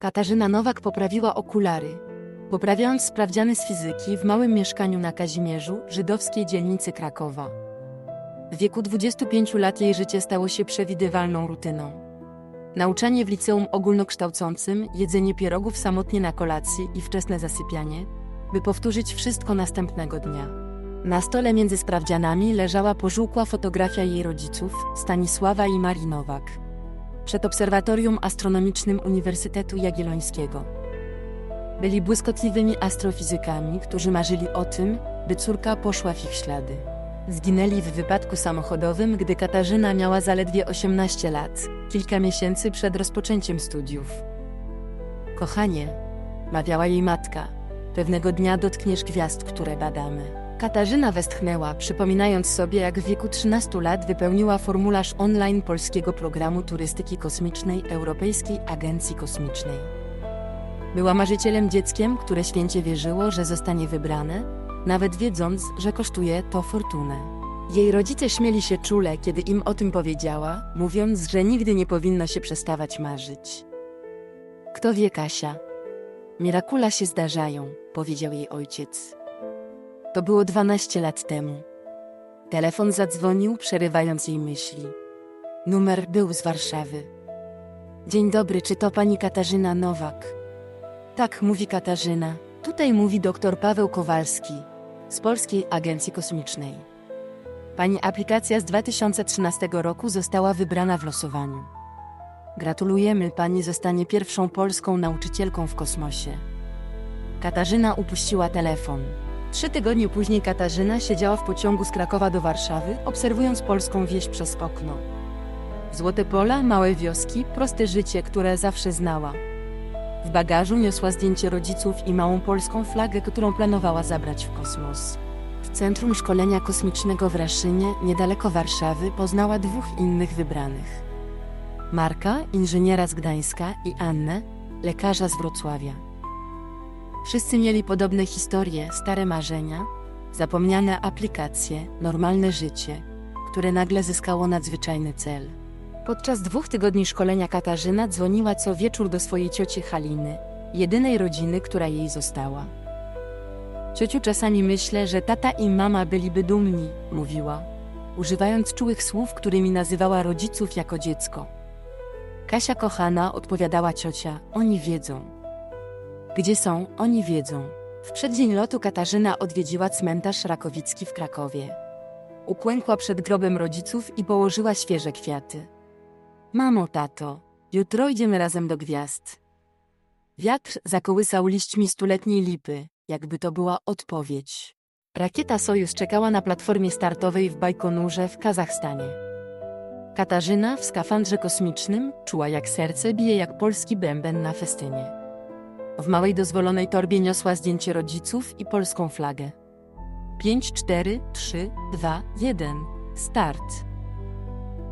Katarzyna Nowak poprawiła okulary. Poprawiając sprawdziany z fizyki w małym mieszkaniu na Kazimierzu, żydowskiej dzielnicy Krakowa. W wieku 25 lat jej życie stało się przewidywalną rutyną. Nauczanie w liceum ogólnokształcącym, jedzenie pierogów samotnie na kolacji i wczesne zasypianie, by powtórzyć wszystko następnego dnia. Na stole między sprawdzianami leżała pożółkła fotografia jej rodziców, Stanisława i Marii Nowak. Przed obserwatorium astronomicznym Uniwersytetu Jagiellońskiego. Byli błyskotliwymi astrofizykami, którzy marzyli o tym, by córka poszła w ich ślady. Zginęli w wypadku samochodowym, gdy Katarzyna miała zaledwie 18 lat, kilka miesięcy przed rozpoczęciem studiów. Kochanie, mawiała jej matka, pewnego dnia dotkniesz gwiazd, które badamy. Katarzyna westchnęła, przypominając sobie, jak w wieku 13 lat wypełniła formularz online polskiego programu turystyki kosmicznej Europejskiej Agencji Kosmicznej. Była marzycielem dzieckiem, które święcie wierzyło, że zostanie wybrane, nawet wiedząc, że kosztuje to fortunę. Jej rodzice śmieli się czule, kiedy im o tym powiedziała, mówiąc, że nigdy nie powinno się przestawać marzyć. Kto wie, Kasia? Mirakula się zdarzają, powiedział jej ojciec. To było 12 lat temu. Telefon zadzwonił, przerywając jej myśli. Numer był z Warszawy. Dzień dobry, czy to pani Katarzyna Nowak? Tak, mówi Katarzyna. Tutaj mówi doktor Paweł Kowalski z Polskiej Agencji Kosmicznej. Pani aplikacja z 2013 roku została wybrana w losowaniu. Gratulujemy, pani zostanie pierwszą polską nauczycielką w kosmosie. Katarzyna upuściła telefon. Trzy tygodnie później Katarzyna siedziała w pociągu z Krakowa do Warszawy, obserwując polską wieś przez okno. Złote pola, małe wioski, proste życie, które zawsze znała. W bagażu niosła zdjęcie rodziców i małą polską flagę, którą planowała zabrać w kosmos. W Centrum Szkolenia Kosmicznego w Raszynie, niedaleko Warszawy, poznała dwóch innych wybranych. Marka, inżyniera z Gdańska i Annę, lekarza z Wrocławia. Wszyscy mieli podobne historie, stare marzenia, zapomniane aplikacje, normalne życie, które nagle zyskało nadzwyczajny cel. Podczas dwóch tygodni szkolenia Katarzyna dzwoniła co wieczór do swojej cioci Haliny, jedynej rodziny, która jej została. Ciociu, czasami myślę, że tata i mama byliby dumni, mówiła, używając czułych słów, którymi nazywała rodziców jako dziecko. Kasia kochana, odpowiadała ciocia, oni wiedzą. Gdzie są, oni wiedzą. W przeddzień lotu Katarzyna odwiedziła cmentarz Rakowicki w Krakowie. Uklękła przed grobem rodziców i położyła świeże kwiaty. Mamo, tato, jutro idziemy razem do gwiazd. Wiatr zakołysał liśćmi stuletniej lipy, jakby to była odpowiedź. Rakieta Sojus czekała na platformie startowej w Bajkonurze w Kazachstanie. Katarzyna w skafandrze kosmicznym czuła jak serce bije jak polski bęben na festynie. W małej dozwolonej torbie niosła zdjęcie rodziców i polską flagę. 5, 4, 3, 2, 1. Start.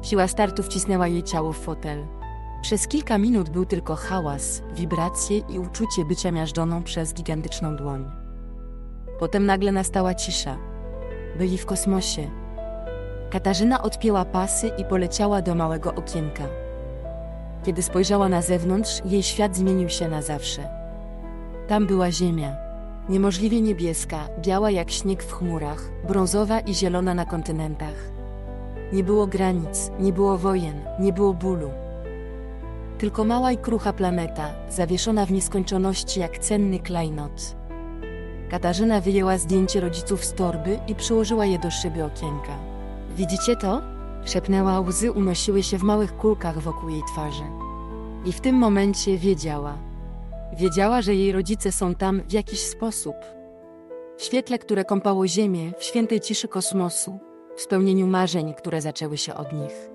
Siła startu wcisnęła jej ciało w fotel. Przez kilka minut był tylko hałas, wibracje i uczucie bycia miażdżoną przez gigantyczną dłoń. Potem nagle nastała cisza. Byli w kosmosie. Katarzyna odpięła pasy i poleciała do małego okienka. Kiedy spojrzała na zewnątrz, jej świat zmienił się na zawsze. Tam była ziemia. Niemożliwie niebieska, biała jak śnieg w chmurach, brązowa i zielona na kontynentach. Nie było granic, nie było wojen, nie było bólu. Tylko mała i krucha planeta, zawieszona w nieskończoności jak cenny klejnot. Katarzyna wyjęła zdjęcie rodziców z torby i przyłożyła je do szyby okienka. Widzicie to? Szepnęła, łzy unosiły się w małych kulkach wokół jej twarzy. I w tym momencie wiedziała. Wiedziała, że jej rodzice są tam w jakiś sposób. W świetle, które kąpało Ziemię, w świętej ciszy kosmosu, w spełnieniu marzeń, które zaczęły się od nich.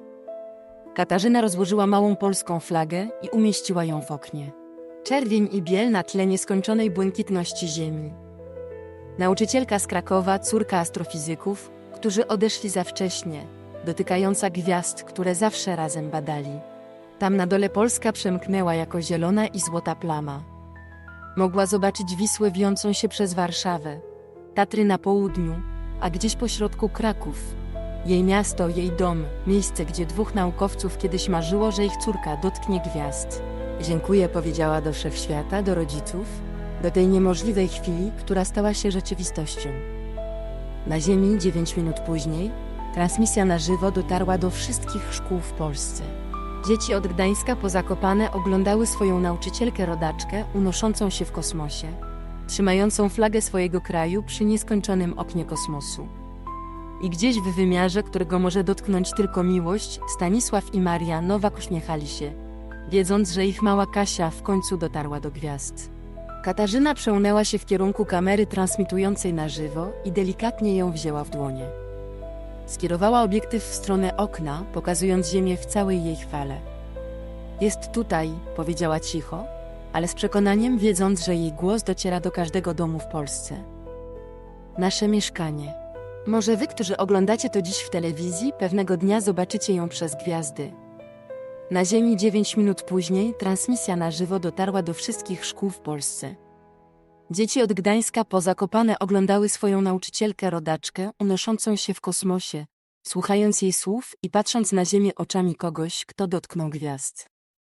Katarzyna rozłożyła małą polską flagę i umieściła ją w oknie. Czerwień i biel na tle nieskończonej błękitności Ziemi. Nauczycielka z Krakowa, córka astrofizyków, którzy odeszli za wcześnie, dotykająca gwiazd, które zawsze razem badali. Tam na dole Polska przemknęła jako zielona i złota plama. Mogła zobaczyć Wisłę wijącą się przez Warszawę, Tatry na południu, a gdzieś pośrodku Kraków. Jej miasto, jej dom, miejsce, gdzie dwóch naukowców kiedyś marzyło, że ich córka dotknie gwiazd. Dziękuję, powiedziała do wszechświata, do rodziców, do tej niemożliwej chwili, która stała się rzeczywistością. Na Ziemi 9 minut później transmisja na żywo dotarła do wszystkich szkół w Polsce. Dzieci od Gdańska po Zakopane oglądały swoją nauczycielkę rodaczkę unoszącą się w kosmosie, trzymającą flagę swojego kraju przy nieskończonym oknie kosmosu. I gdzieś w wymiarze, którego może dotknąć tylko miłość, Stanisław i Maria Nowak uśmiechali się, wiedząc, że ich mała Kasia w końcu dotarła do gwiazd. Katarzyna przełnęła się w kierunku kamery transmitującej na żywo i delikatnie ją wzięła w dłonie. Skierowała obiektyw w stronę okna, pokazując Ziemię w całej jej chwale. Jest tutaj, powiedziała cicho, ale z przekonaniem, wiedząc, że jej głos dociera do każdego domu w Polsce. Nasze mieszkanie. Może wy, którzy oglądacie to dziś w telewizji, pewnego dnia zobaczycie ją przez gwiazdy. Na Ziemi 9 minut później transmisja na żywo dotarła do wszystkich szkół w Polsce. Dzieci od Gdańska po Zakopane oglądały swoją nauczycielkę rodaczkę unoszącą się w kosmosie, słuchając jej słów i patrząc na Ziemię oczami kogoś, kto dotknął gwiazd.